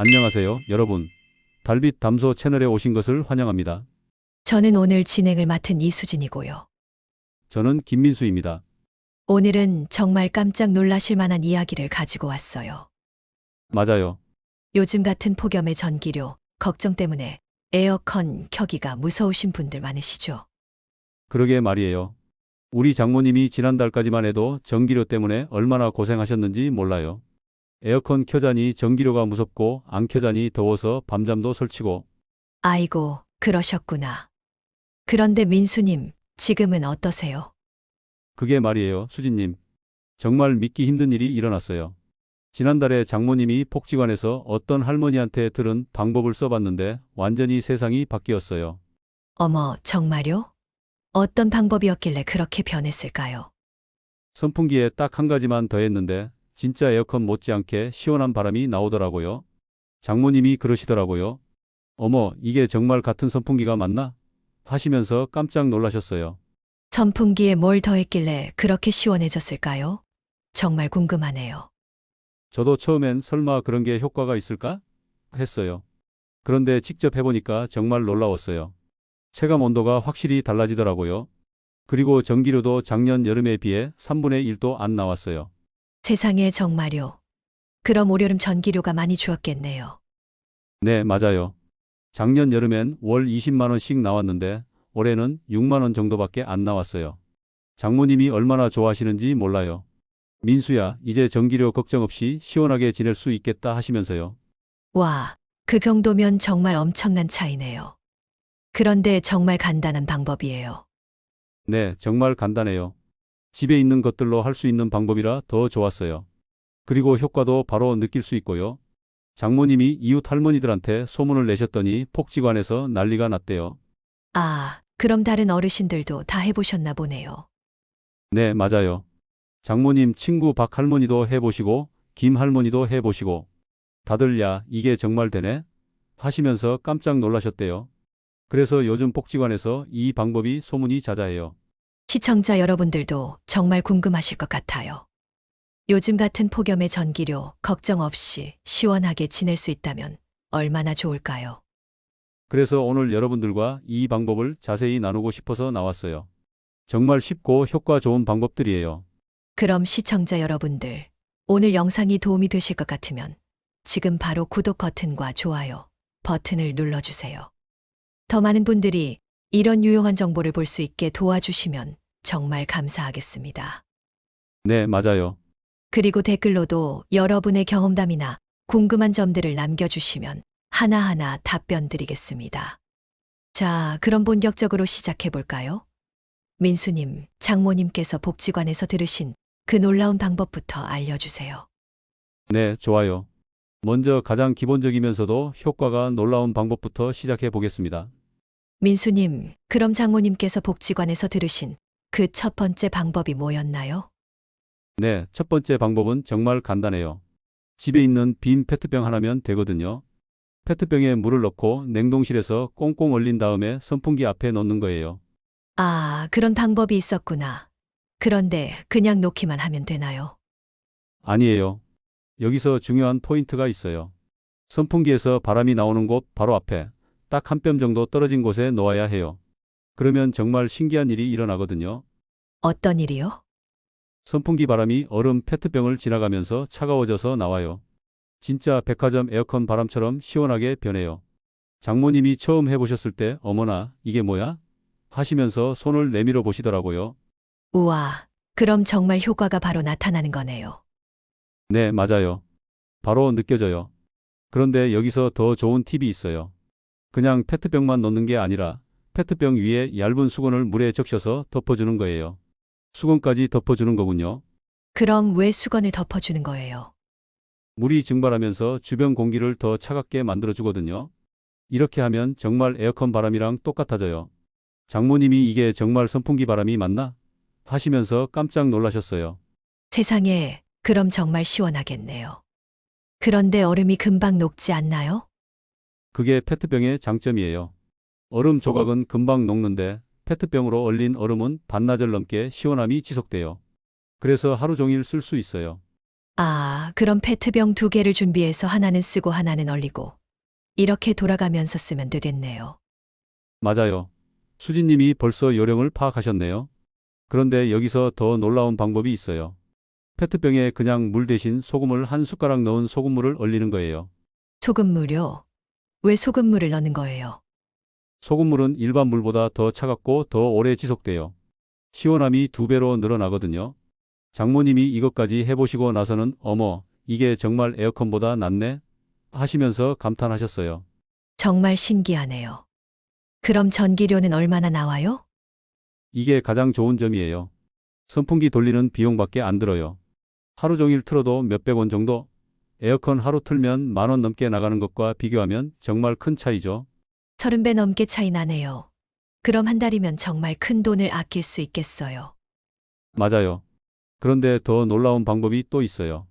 안녕하세요, 여러분. 달빛 담소 채널에 오신 것을 환영합니다. 저는 오늘 진행을 맡은 이수진이고요. 저는 김민수입니다. 오늘은 정말 깜짝 놀라실 만한 이야기를 가지고 왔어요. 맞아요. 요즘 같은 폭염의 전기료, 걱정 때문에 에어컨 켜기가 무서우신 분들 많으시죠? 그러게 말이에요. 우리 장모님이 지난달까지만 해도 전기료 때문에 얼마나 고생하셨는지 몰라요. 에어컨 켜자니 전기료가 무섭고 안 켜자니 더워서 밤잠도 설치고 아이고, 그러셨구나. 그런데 민수님, 지금은 어떠세요? 그게 말이에요, 수진님. 정말 믿기 힘든 일이 일어났어요. 지난달에 장모님이 복지관에서 어떤 할머니한테 들은 방법을 써봤는데 완전히 세상이 바뀌었어요. 어머, 정말요? 어떤 방법이었길래 그렇게 변했을까요? 선풍기에 딱 한 가지만 더했는데 진짜 에어컨 못지않게 시원한 바람이 나오더라고요. 장모님이 그러시더라고요. 어머, 이게 정말 같은 선풍기가 맞나? 하시면서 깜짝 놀라셨어요. 선풍기에 뭘 더했길래 그렇게 시원해졌을까요? 정말 궁금하네요. 저도 처음엔 설마 그런 게 효과가 있을까? 했어요. 그런데 직접 해보니까 정말 놀라웠어요. 체감 온도가 확실히 달라지더라고요. 그리고 전기료도 작년 여름에 비해 3분의 1도 안 나왔어요. 세상에 정말요. 그럼 올여름 전기료가 많이 주었겠네요. 네, 맞아요. 작년 여름엔 월 20만 원씩 나왔는데 올해는 6만 원 정도밖에 안 나왔어요. 장모님이 얼마나 좋아하시는지 몰라요. 민수야, 이제 전기료 걱정 없이 시원하게 지낼 수 있겠다 하시면서요. 와, 그 정도면 정말 엄청난 차이네요. 그런데 정말 간단한 방법이에요. 네, 정말 간단해요. 집에 있는 것들로 할 수 있는 방법이라 더 좋았어요. 그리고 효과도 바로 느낄 수 있고요. 장모님이 이웃 할머니들한테 소문을 내셨더니 폭지관에서 난리가 났대요. 아, 그럼 다른 어르신들도 다 해보셨나 보네요. 네, 맞아요. 장모님 친구 박 할머니도 해보시고, 김 할머니도 해보시고, 다들 야, 이게 정말 되네? 하시면서 깜짝 놀라셨대요. 그래서 요즘 복지관에서 이 방법이 소문이 자자해요. 시청자 여러분들도 정말 궁금하실 것 같아요. 요즘 같은 폭염의 전기료 걱정 없이 시원하게 지낼 수 있다면 얼마나 좋을까요? 그래서 오늘 여러분들과 이 방법을 자세히 나누고 싶어서 나왔어요. 정말 쉽고 효과 좋은 방법들이에요. 그럼 시청자 여러분들, 오늘 영상이 도움이 되실 것 같으면 지금 바로 구독 버튼과 좋아요 버튼을 눌러주세요. 더 많은 분들이 이런 유용한 정보를 볼 수 있게 도와주시면 정말 감사하겠습니다. 네, 맞아요. 그리고 댓글로도 여러분의 경험담이나 궁금한 점들을 남겨주시면 하나하나 답변 드리겠습니다. 자, 그럼 본격적으로 시작해 볼까요? 민수님, 장모님께서 복지관에서 들으신 그 놀라운 방법부터 알려주세요. 네, 좋아요. 먼저 가장 기본적이면서도 효과가 놀라운 방법부터 시작해 보겠습니다. 민수님, 그럼 장모님께서 복지관에서 들으신 그 첫 번째 방법이 뭐였나요? 네, 첫 번째 방법은 정말 간단해요. 집에 있는 빈 페트병 하나면 되거든요. 페트병에 물을 넣고 냉동실에서 꽁꽁 얼린 다음에 선풍기 앞에 놓는 거예요. 아, 그런 방법이 있었구나. 그런데 그냥 놓기만 하면 되나요? 아니에요. 여기서 중요한 포인트가 있어요. 선풍기에서 바람이 나오는 곳 바로 앞에 딱 한 뼘 정도 떨어진 곳에 놓아야 해요. 그러면 정말 신기한 일이 일어나거든요. 어떤 일이요? 선풍기 바람이 얼음 페트병을 지나가면서 차가워져서 나와요. 진짜 백화점 에어컨 바람처럼 시원하게 변해요. 장모님이 처음 해보셨을 때 어머나 이게 뭐야? 하시면서 손을 내밀어 보시더라고요. 우와, 그럼 정말 효과가 바로 나타나는 거네요. 네, 맞아요. 바로 느껴져요. 그런데 여기서 더 좋은 팁이 있어요. 그냥 페트병만 넣는 게 아니라 페트병 위에 얇은 수건을 물에 적셔서 덮어주는 거예요. 수건까지 덮어주는 거군요. 그럼 왜 수건을 덮어주는 거예요? 물이 증발하면서 주변 공기를 더 차갑게 만들어주거든요. 이렇게 하면 정말 에어컨 바람이랑 똑같아져요. 장모님이 이게 정말 선풍기 바람이 맞나? 하시면서 깜짝 놀라셨어요. 세상에, 그럼 정말 시원하겠네요. 그런데 얼음이 금방 녹지 않나요? 그게 페트병의 장점이에요. 얼음 조각은 금방 녹는데 페트병으로 얼린 얼음은 반나절 넘게 시원함이 지속돼요. 그래서 하루 종일 쓸 수 있어요. 아, 그럼 페트병 두 개를 준비해서 하나는 쓰고 하나는 얼리고. 이렇게 돌아가면서 쓰면 되겠네요. 맞아요. 수진님이 벌써 요령을 파악하셨네요. 그런데 여기서 더 놀라운 방법이 있어요. 페트병에 그냥 물 대신 소금을 한 숟가락 넣은 소금물을 얼리는 거예요. 소금물요? 왜 소금물을 넣는 거예요? 소금물은 일반 물보다 더 차갑고 더 오래 지속돼요. 시원함이 두 배로 늘어나거든요. 장모님이 이것까지 해보시고 나서는 어머, 이게 정말 에어컨보다 낫네? 하시면서 감탄하셨어요. 정말 신기하네요. 그럼 전기료는 얼마나 나와요? 이게 가장 좋은 점이에요. 선풍기 돌리는 비용밖에 안 들어요. 하루 종일 틀어도 몇백 원 정도? 에어컨 하루 틀면 만 원 넘게 나가는 것과 비교하면 정말 큰 차이죠. 서른 배 넘게 차이 나네요. 그럼 한 달이면 정말 큰 돈을 아낄 수 있겠어요. 맞아요. 그런데 더 놀라운 방법이 또 있어요.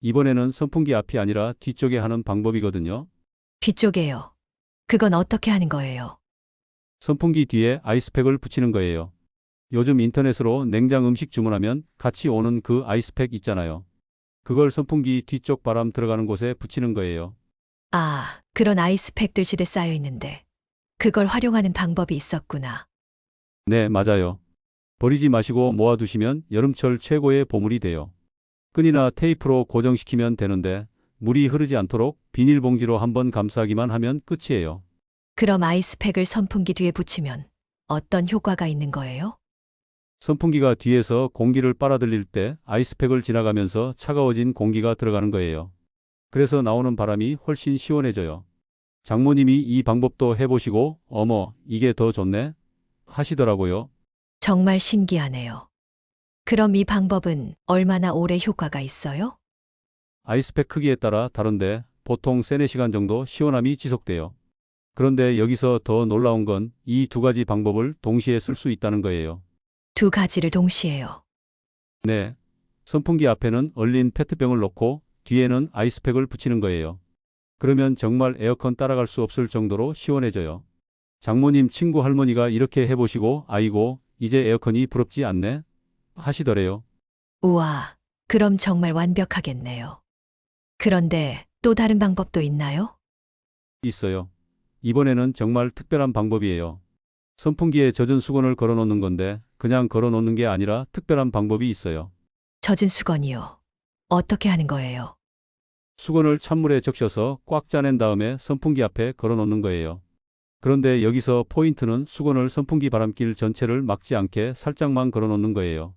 이번에는 선풍기 앞이 아니라 뒤쪽에 하는 방법이거든요. 뒤쪽에요. 그건 어떻게 하는 거예요? 선풍기 뒤에 아이스팩을 붙이는 거예요. 요즘 인터넷으로 냉장 음식 주문하면 같이 오는 그 아이스팩 있잖아요. 그걸 선풍기 뒤쪽 바람 들어가는 곳에 붙이는 거예요. 아, 그런 아이스팩들 집에 쌓여 있는데. 그걸 활용하는 방법이 있었구나. 네, 맞아요. 버리지 마시고 모아두시면 여름철 최고의 보물이 돼요. 끈이나 테이프로 고정시키면 되는데 물이 흐르지 않도록 비닐봉지로 한번 감싸기만 하면 끝이에요. 그럼 아이스팩을 선풍기 뒤에 붙이면 어떤 효과가 있는 거예요? 선풍기가 뒤에서 공기를 빨아들일 때 아이스팩을 지나가면서 차가워진 공기가 들어가는 거예요. 그래서 나오는 바람이 훨씬 시원해져요. 장모님이 이 방법도 해보시고, 어머, 이게 더 좋네? 하시더라고요. 정말 신기하네요. 그럼 이 방법은 얼마나 오래 효과가 있어요? 아이스팩 크기에 따라 다른데 보통 3, 4시간 정도 시원함이 지속돼요. 그런데 여기서 더 놀라운 건 이 두 가지 방법을 동시에 쓸 수 있다는 거예요. 두 가지를 동시에요. 네. 선풍기 앞에는 얼린 페트병을 놓고 뒤에는 아이스팩을 붙이는 거예요. 그러면 정말 에어컨 따라갈 수 없을 정도로 시원해져요. 장모님 친구 할머니가 이렇게 해보시고 아이고 이제 에어컨이 부럽지 않네 하시더래요. 우와, 그럼 정말 완벽하겠네요. 그런데 또 다른 방법도 있나요? 있어요. 이번에는 정말 특별한 방법이에요. 선풍기에 젖은 수건을 걸어 놓는 건데 그냥 걸어 놓는 게 아니라 특별한 방법이 있어요. 젖은 수건이요. 어떻게 하는 거예요? 수건을 찬물에 적셔서 꽉 짜낸 다음에 선풍기 앞에 걸어 놓는 거예요. 그런데 여기서 포인트는 수건을 선풍기 바람길 전체를 막지 않게 살짝만 걸어 놓는 거예요.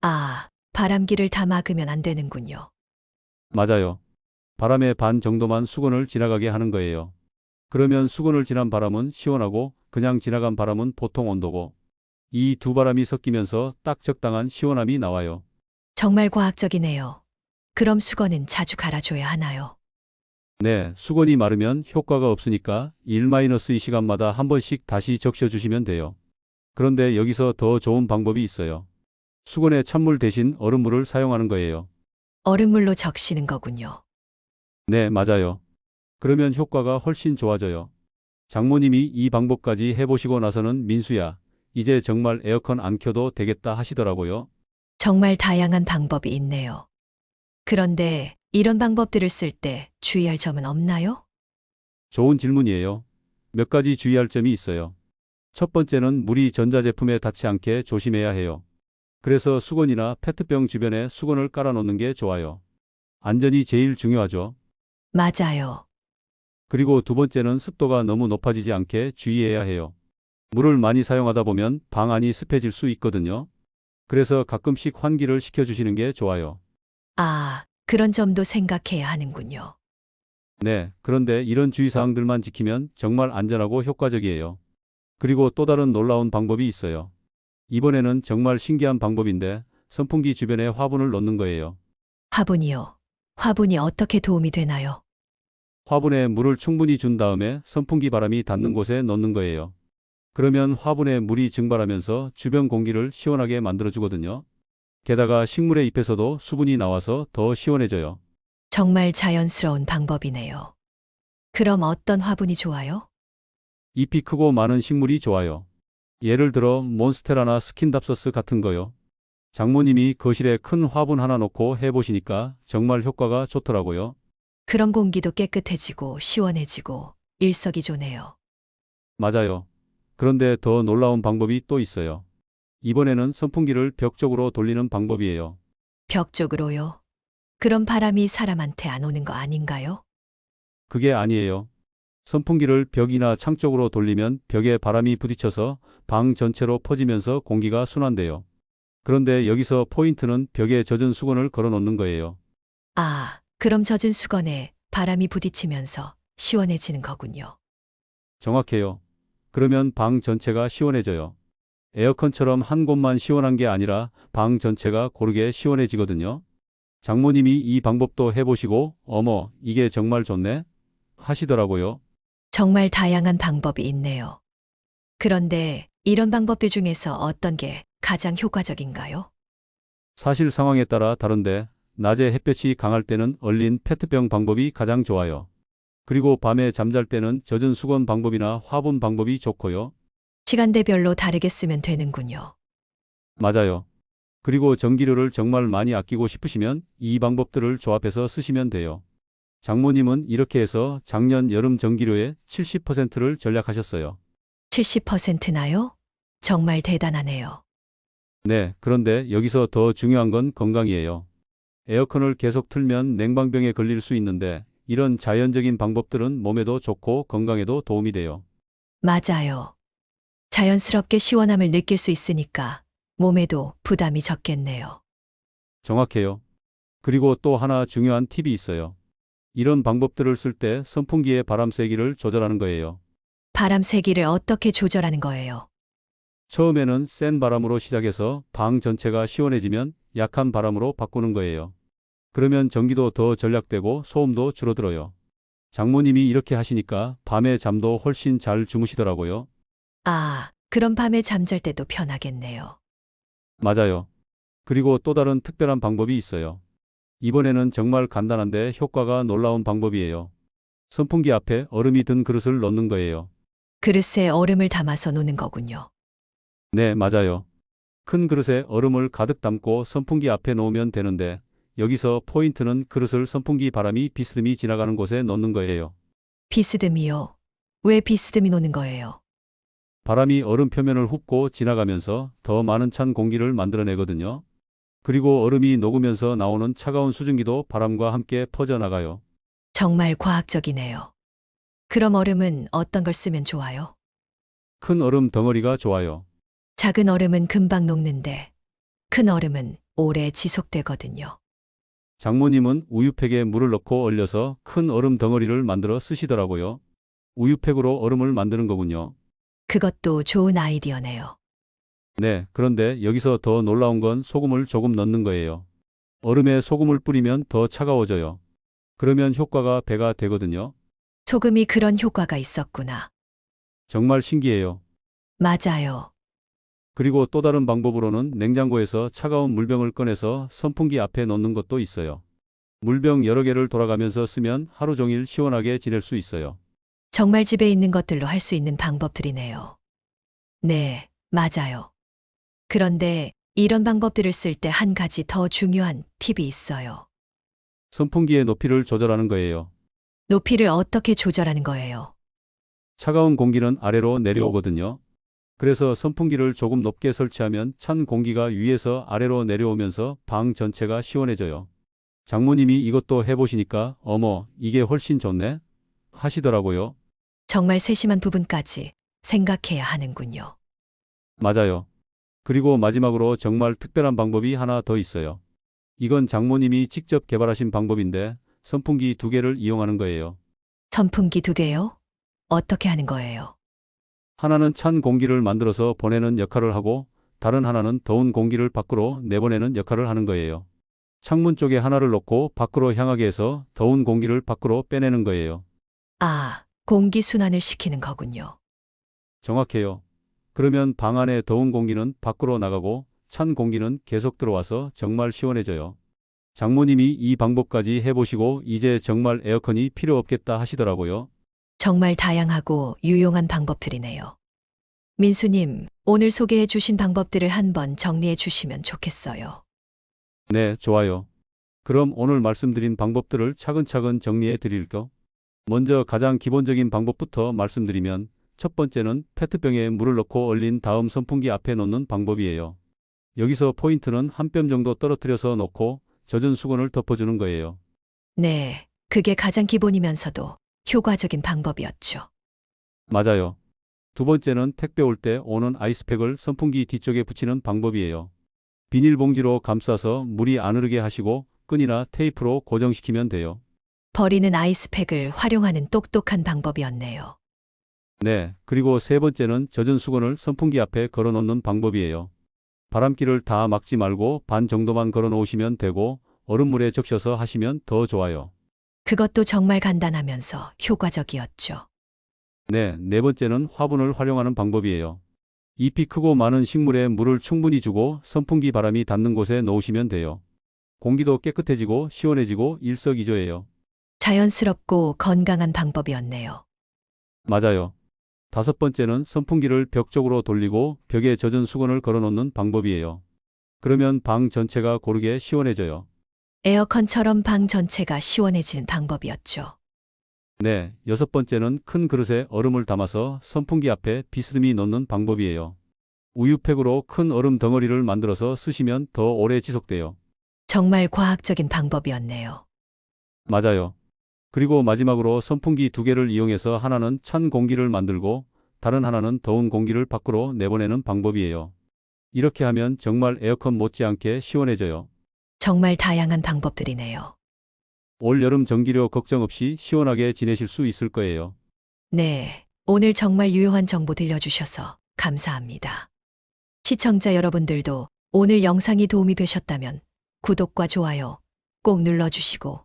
아, 바람기를 다 막으면 안 되는군요. 맞아요. 바람의 반 정도만 수건을 지나가게 하는 거예요. 그러면 수건을 지난 바람은 시원하고 그냥 지나간 바람은 보통 온도고 이 두 바람이 섞이면서 딱 적당한 시원함이 나와요. 정말 과학적이네요. 그럼 수건은 자주 갈아줘야 하나요? 네, 수건이 마르면 효과가 없으니까 1-2시간마다 한 번씩 다시 적셔 주시면 돼요. 그런데 여기서 더 좋은 방법이 있어요. 수건에 찬물 대신 얼음물을 사용하는 거예요. 얼음물로 적시는 거군요. 네, 맞아요. 그러면 효과가 훨씬 좋아져요. 장모님이 이 방법까지 해보시고 나서는 민수야, 이제 정말 에어컨 안 켜도 되겠다 하시더라고요. 정말 다양한 방법이 있네요. 그런데 이런 방법들을 쓸 때 주의할 점은 없나요? 좋은 질문이에요. 몇 가지 주의할 점이 있어요. 첫 번째는 물이 전자제품에 닿지 않게 조심해야 해요. 그래서 수건이나 페트병 주변에 수건을 깔아 놓는 게 좋아요. 안전이 제일 중요하죠. 맞아요. 그리고 두 번째는 습도가 너무 높아지지 않게 주의해야 해요. 물을 많이 사용하다 보면 방 안이 습해질 수 있거든요. 그래서 가끔씩 환기를 시켜주시는 게 좋아요. 아, 그런 점도 생각해야 하는군요. 네, 그런데 이런 주의사항들만 지키면 정말 안전하고 효과적이에요. 그리고 또 다른 놀라운 방법이 있어요. 이번에는 정말 신기한 방법인데 선풍기 주변에 화분을 넣는 거예요. 화분이요. 화분이 어떻게 도움이 되나요? 화분에 물을 충분히 준 다음에 선풍기 바람이 닿는 곳에 넣는 거예요. 그러면 화분에 물이 증발하면서 주변 공기를 시원하게 만들어주거든요. 게다가 식물의 잎에서도 수분이 나와서 더 시원해져요. 정말 자연스러운 방법이네요. 그럼 어떤 화분이 좋아요? 잎이 크고 많은 식물이 좋아요. 예를 들어 몬스테라나 스킨답서스 같은 거요. 장모님이 거실에 큰 화분 하나 놓고 해보시니까 정말 효과가 좋더라고요. 그럼 공기도 깨끗해지고 시원해지고 일석이조네요. 맞아요. 그런데 더 놀라운 방법이 또 있어요. 이번에는 선풍기를 벽 쪽으로 돌리는 방법이에요. 벽 쪽으로요. 그럼 바람이 사람한테 안 오는 거 아닌가요? 그게 아니에요. 선풍기를 벽이나 창 쪽으로 돌리면 벽에 바람이 부딪혀서 방 전체로 퍼지면서 공기가 순환돼요. 그런데 여기서 포인트는 벽에 젖은 수건을 걸어 놓는 거예요. 아, 그럼 젖은 수건에 바람이 부딪히면서 시원해지는 거군요. 정확해요. 그러면 방 전체가 시원해져요. 에어컨처럼 한 곳만 시원한 게 아니라 방 전체가 고르게 시원해지거든요. 장모님이 이 방법도 해보시고, 어머, 이게 정말 좋네? 하시더라고요. 정말 다양한 방법이 있네요. 그런데 이런 방법들 중에서 어떤 게 가장 효과적인가요? 사실 상황에 따라 다른데, 낮에 햇볕이 강할 때는 얼린 페트병 방법이 가장 좋아요. 그리고 밤에 잠잘 때는 젖은 수건 방법이나 화분 방법이 좋고요. 시간대별로 다르게 쓰면 되는군요. 맞아요. 그리고 전기료를 정말 많이 아끼고 싶으시면 이 방법들을 조합해서 쓰시면 돼요. 장모님은 이렇게 해서 작년 여름 전기료의 70%를 절약하셨어요. 70%나요? 정말 대단하네요. 네, 그런데 여기서 더 중요한 건 건강이에요. 에어컨을 계속 틀면 냉방병에 걸릴 수 있는데 이런 자연적인 방법들은 몸에도 좋고 건강에도 도움이 돼요. 맞아요. 자연스럽게 시원함을 느낄 수 있으니까 몸에도 부담이 적겠네요. 정확해요. 그리고 또 하나 중요한 팁이 있어요. 이런 방법들을 쓸 때 선풍기의 바람 세기를 조절하는 거예요. 바람 세기를 어떻게 조절하는 거예요? 처음에는 센 바람으로 시작해서 방 전체가 시원해지면 약한 바람으로 바꾸는 거예요. 그러면 전기도 더 절약되고 소음도 줄어들어요. 장모님이 이렇게 하시니까 밤에 잠도 훨씬 잘 주무시더라고요. 아, 그럼 밤에 잠잘 때도 편하겠네요. 맞아요. 그리고 또 다른 특별한 방법이 있어요. 이번에는 정말 간단한데 효과가 놀라운 방법이에요. 선풍기 앞에 얼음이 든 그릇을 넣는 거예요. 그릇에 얼음을 담아서 노는 거군요. 네, 맞아요. 큰 그릇에 얼음을 가득 담고 선풍기 앞에 놓으면 되는데 여기서 포인트는 그릇을 선풍기 바람이 비스듬히 지나가는 곳에 넣는 거예요. 비스듬히요. 왜 비스듬히 노는 거예요? 바람이 얼음 표면을 훑고 지나가면서 더 많은 찬 공기를 만들어내거든요. 그리고 얼음이 녹으면서 나오는 차가운 수증기도 바람과 함께 퍼져나가요. 정말 과학적이네요. 그럼 얼음은 어떤 걸 쓰면 좋아요? 큰 얼음 덩어리가 좋아요. 작은 얼음은 금방 녹는데 큰 얼음은 오래 지속되거든요. 장모님은 우유팩에 물을 넣고 얼려서 큰 얼음 덩어리를 만들어 쓰시더라고요. 우유팩으로 얼음을 만드는 거군요. 그것도 좋은 아이디어네요. 네, 그런데 여기서 더 놀라운 건 소금을 조금 넣는 거예요. 얼음에 소금을 뿌리면 더 차가워져요. 그러면 효과가 배가 되거든요. 소금이 그런 효과가 있었구나. 정말 신기해요. 맞아요. 그리고 또 다른 방법으로는 냉장고에서 차가운 물병을 꺼내서 선풍기 앞에 놓는 것도 있어요. 물병 여러 개를 돌아가면서 쓰면 하루 종일 시원하게 지낼 수 있어요. 정말 집에 있는 것들로 할 수 있는 방법들이네요. 네, 맞아요. 그런데 이런 방법들을 쓸 때 한 가지 더 중요한 팁이 있어요. 선풍기의 높이를 조절하는 거예요. 높이를 어떻게 조절하는 거예요? 차가운 공기는 아래로 내려오거든요. 그래서 선풍기를 조금 높게 설치하면 찬 공기가 위에서 아래로 내려오면서 방 전체가 시원해져요. 장모님이 이것도 해보시니까 어머, 이게 훨씬 좋네? 하시더라고요. 정말 세심한 부분까지 생각해야 하는군요. 맞아요. 그리고 마지막으로 정말 특별한 방법이 하나 더 있어요. 이건 장모님이 직접 개발하신 방법인데 선풍기 두 개를 이용하는 거예요. 선풍기 두 개요? 어떻게 하는 거예요? 하나는 찬 공기를 만들어서 보내는 역할을 하고 다른 하나는 더운 공기를 밖으로 내보내는 역할을 하는 거예요. 창문 쪽에 하나를 놓고 밖으로 향하게 해서 더운 공기를 밖으로 빼내는 거예요. 아, 공기 순환을 시키는 거군요. 정확해요. 그러면 방 안에 더운 공기는 밖으로 나가고 찬 공기는 계속 들어와서 정말 시원해져요. 장모님이 이 방법까지 해보시고 이제 정말 에어컨이 필요 없겠다 하시더라고요. 정말 다양하고 유용한 방법들이네요. 민수님, 오늘 소개해 주신 방법들을 한번 정리해 주시면 좋겠어요. 네, 좋아요. 그럼 오늘 말씀드린 방법들을 차근차근 정리해 드릴까? 먼저 가장 기본적인 방법부터 말씀드리면 첫 번째는 페트병에 물을 넣고 얼린 다음 선풍기 앞에 놓는 방법이에요. 여기서 포인트는 한 뼘 정도 떨어뜨려서 넣고 젖은 수건을 덮어주는 거예요. 네, 그게 가장 기본이면서도 효과적인 방법이었죠. 맞아요. 두 번째는 택배 올 때 오는 아이스팩을 선풍기 뒤쪽에 붙이는 방법이에요. 비닐봉지로 감싸서 물이 안 흐르게 하시고 끈이나 테이프로 고정시키면 돼요. 버리는 아이스팩을 활용하는 똑똑한 방법이었네요. 네, 그리고 세 번째는 젖은 수건을 선풍기 앞에 걸어 놓는 방법이에요. 바람기를 다 막지 말고 반 정도만 걸어 놓으시면 되고 얼음물에 적셔서 하시면 더 좋아요. 그것도 정말 간단하면서 효과적이었죠. 네, 네 번째는 화분을 활용하는 방법이에요. 잎이 크고 많은 식물에 물을 충분히 주고 선풍기 바람이 닿는 곳에 놓으시면 돼요. 공기도 깨끗해지고 시원해지고 일석이조예요. 자연스럽고 건강한 방법이었네요. 맞아요. 다섯 번째는 선풍기를 벽 쪽으로 돌리고 벽에 젖은 수건을 걸어 놓는 방법이에요. 그러면 방 전체가 고르게 시원해져요. 에어컨처럼 방 전체가 시원해지는 방법이었죠. 네, 여섯 번째는 큰 그릇에 얼음을 담아서 선풍기 앞에 비스듬히 놓는 방법이에요. 우유팩으로 큰 얼음 덩어리를 만들어서 쓰시면 더 오래 지속돼요. 정말 과학적인 방법이었네요. 맞아요. 그리고 마지막으로 선풍기 두 개를 이용해서 하나는 찬 공기를 만들고 다른 하나는 더운 공기를 밖으로 내보내는 방법이에요. 이렇게 하면 정말 에어컨 못지않게 시원해져요. 정말 다양한 방법들이네요. 올 여름 전기료 걱정 없이 시원하게 지내실 수 있을 거예요. 네, 오늘 정말 유용한 정보 들려주셔서 감사합니다. 시청자 여러분들도 오늘 영상이 도움이 되셨다면 구독과 좋아요 꼭 눌러주시고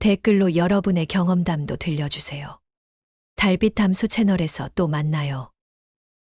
댓글로 여러분의 경험담도 들려주세요. 달빛 담수 채널에서 또 만나요.